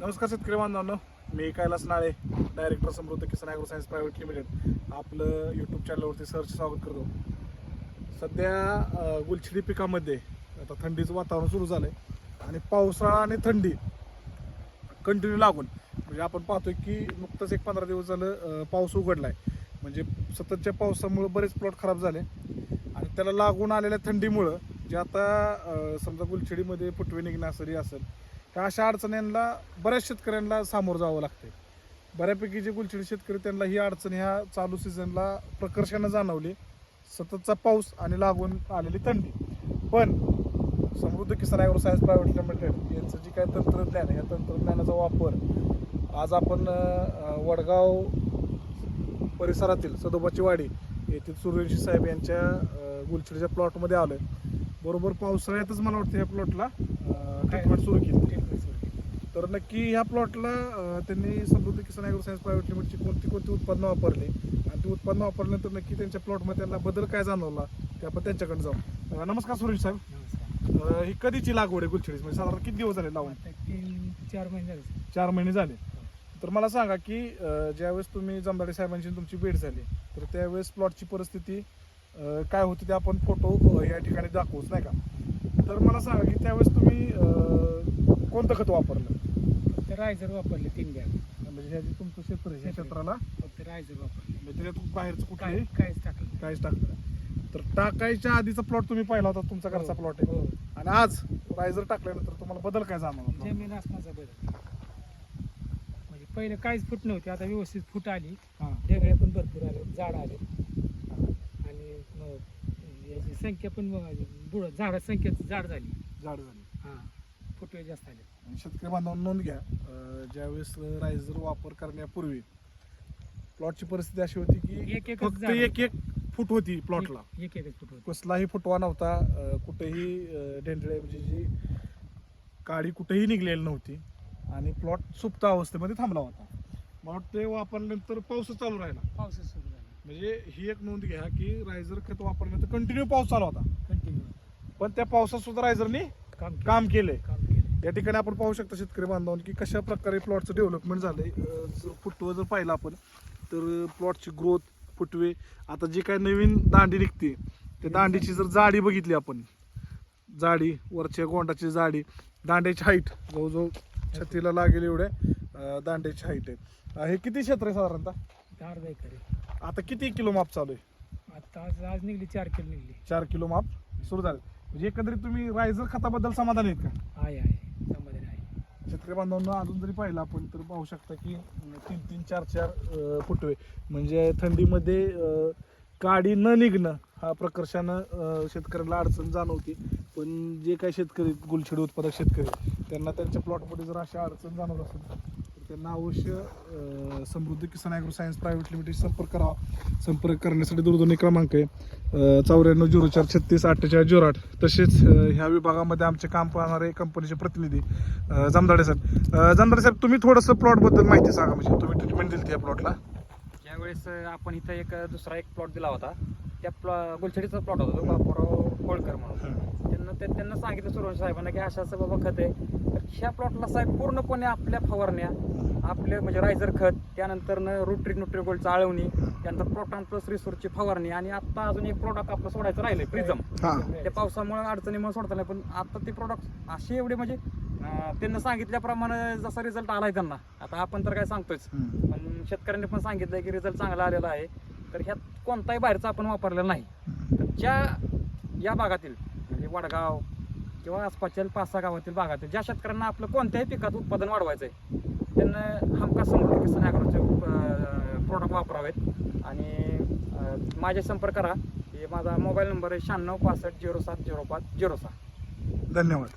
नमस्कार शेतकरी बांधवांनो मी Kailas Nale director Samruddh Kisan agro science private limited आपलं यूट्यूब चॅनलवरती सरचे स्वागत करतो. सध्या गुलछिडी पिकामध्ये आता थंडीचं वातावरण सुरू झालं आहे आणि पावसाळा आणि थंडी कंटिन्यू लागून. म्हणजे आपण पाहतोय की नुकतंच एक पंधरा दिवस झालं पाऊस उघडला आहे म्हणजे सततच्या पावसामुळे बरेच प्लॉट खराब झाले. आणि त्याला लागून आलेल्या थंडीमुळं जे आता समजा गुलछिडीमध्ये फुटवे निघण्यासरी असेल त्या अशा अडचणींना बऱ्याच शेतकऱ्यांना सामोरं जावं लागते बऱ्यापैकी जे गुलछडी शेतकरी त्यांना ही अडचण ह्या चालू सीझनला प्रकर्षानं जाणवली. सततचा पाऊस आणि लागून आलेली थंडी. पण Samruddh Kisan agro science private limited यांचं जे काय तंत्रज्ञान आहे या तंत्रज्ञानाचा वापर आज आपण वडगाव परिसरातील सदोबाची वाडी येथील सूर्यवंशी साहेब यांच्या अं, गुलछडीच्या प्लॉटमध्ये आहे बरोबर पावसाळ्यातच मला वाटतं ह्या प्लॉटला ट्रीटमेंट सुरू केली. तर नक्की ह्या प्लॉटला त्यांनी Samruddh Kisan agro science private लिमिटेडची कोणती कोणती उत्पादनं वापरली? आणि ती उत्पादनं वापरल्यानंतर नक्की त्यांच्या प्लॉटमध्ये त्यांना बदल काय जाणवला ते आपण त्यांच्याकडे जाऊ. नमस्कार सुरेश साहेब. ही कधीची लागवड आहे गुलछडीची म्हणजे साधारण किती दिवस झाले लावून? तीन चार महिने झाले. चार महिने झाले. तर मला सांगा की ज्यावेळेस तुम्ही जमदाडे साहेबांची तुमची भेट झाली तर त्यावेळेस प्लॉटची परिस्थिती काय होती ते आपण फोटो या ठिकाणी दाखवूच नाही का? तर मला सांगा की त्यावेळेस तुम्ही कोणतं खत वापरलं? फक्त रायझर वापरले तीन बॅग म्हणजे ह्या जे तुमचं क्षेत्र आहे, क्षेत्राला? फक्त रायझर वापरले. म्हणजे त्याच्यात बाहेरचं काहीच टाकलं. काहीच टाकलं. तर टाकायच्या आधीचा प्लॉट तुम्ही पाहिला होता तुमचा घरचा हो, प्लॉट आहे. हो. आणि आज रायझर टाकल्यानंतर तुम्हाला बदल काय जाणवला? जमीन आसमानचा बदल. म्हणजे पहिले काहीच फूट नव्हती आता व्यवस्थित फूट आली. ढेगळे पण भरपूर आले झाड आले. याची संख्या पण बुड झाडाची संख्या झाड झाली. झाड झाली. हां फुटवे जास्त आले. आणि शेतकरी बांधवांना नोंद घ्या अं, ज्यावेळेस रायझर वापर करण्यापूर्वी प्लॉटची परिस्थिती अशी होती की एक एकच फक्त झाड. एक एक फूट होती प्लॉटला एक- एक एकच फुट कसलाही फुटवा नव्हता अं, कुठेही अं, डेंडळे म्हणजे जी काडी कुठेही निघलेली नव्हती आणि प्लॉट सुप्त अवस्थेमध्ये थांबला होता. मला वाटतं वापरल्यानंतर पाऊसच चालू राहिला. पावसाच सुरू. म्हणजे ही एक नोंद घ्या की रायझर खत वापरल्यानंतर कंटिन्यू पाऊस चालू होता. कंटिन्यू पण त्या पावसात सुद्धा रायझरने काम केलं. काम केलंय. काम केलं या ठिकाणी आपण पाहू शकता शेतकरी बांधवांनी की कशा प्रकारे प्लॉटचं डेव्हलपमेंट झालंय. अं, जर फुटवं जर पाहिलं आपण तर प्लॉटची ग्रोथ फुटवे आता जी काय नवीन दांडी निघते त्या दांडीची जर जाडी बघितली आपण जाडी वरच्या गोंडाची जाडी दांड्याची हाईट जवळजवळ छातीला लागेल एवढ्या अं, दांड्याची हाईट आहे. अं, हे किती क्षेत्र आहे साधारणतः? दहा अर्धा एकर आहे. आता किती किलो माप चालू आहे? आता आज आज निघली चार किलो निघली. चार किलो माप सुरू झालं. म्हणजे एकंदरीत तुम्ही रायझर खताबद्दल समाधान आहेत का? आहे आहे. समाधान आहे. शेतकरी बांधवांना अजून जरी पाहिलं आपण तर पाहू शकता की तीन तीन चार चार अं, फुटवे. म्हणजे थंडीमध्ये अं, काडी न निघणं हा प्रकर्षानं अं, शेतकऱ्याला अडचण जाणवते. पण जे काही शेतकरी गुलछडी उत्पादक शेतकरी त्यांना त्यांच्या प्लॉटमध्ये जर अशा अडचण जाणवत असेल तर त्यांना अवश्य Samruddh Kisan agro science private limited संपर्क करावा. संपर्क करण्यासाठी दूरध्वनी क्रमांक आहे चौऱ्याण्णव झिरो चार छत्तीस अठ्ठेचाळीस झिरो आठ. तसेच ह्या विभागामध्ये आमचे काम पाहणारे कंपनीचे प्रतिनिधी अं, जमदाडे साहेब. अं, जमदाडे साहेब तुम्ही थोडंसं प्लॉटबद्दल माहिती सांगा. म्हणजे तुम्ही ट्रीटमेंट दिली या प्लॉटला ज्यावेळेस आपण इथं एक दुसरा एक प्लॉट दिला होता. त्या प्लॉ गुलछडीचा प्लॉट होता तो बापूराव कोळकर म्हणून. त्यांना ते त्यांना सांगितलं सुरवंश साहेबांना की अशा असं बाबा खत आहे. तर ह्या प्लॉटला साहेब पूर्णपणे आपल्या फवारण्या आपले म्हणजे रायझर खत त्यानंतर रोटरी न्यूट्री गोल्ड चाळवणी त्यानंतर प्रोटॉन प्लस रिसोर्सची फवारणी आणि आता अजून एक प्रोडक्ट आपलं सोडायचं राहिलंय प्रिझम हां. त्या पावसामुळे अडचणीमुळे सोडता नाही पण आता ते प्रोडक्ट असे एवढे म्हणजे त्यांना सांगितल्याप्रमाणे जसा रिझल्ट आलाय त्यांना. आता आपण तर काय सांगतोयच. पण शेतकऱ्यांनी पण सांगितलंय की रिझल्ट चांगला आलेला आहे. तर ह्यात कोणताही बाहेरचा आपण वापरलेला नाही. तर ज्या या भागातील म्हणजे वडगाव किंवा आसपासच्या पाच सहा गावातील भागातील ज्या शेतकऱ्यांना आपलं कोणत्याही पिकात उत्पादन वाढवायचं आहे त्यांना हमका समृद्धी किसान ॲग्रोचे प्रोडक्ट वापरावेत. आणि माझे संपर्क करा. हे माझा मोबाईल नंबर आहे शहाण्णव पासष्ट झिरो सात झिरो पाच झिरो सहा. धन्यवाद.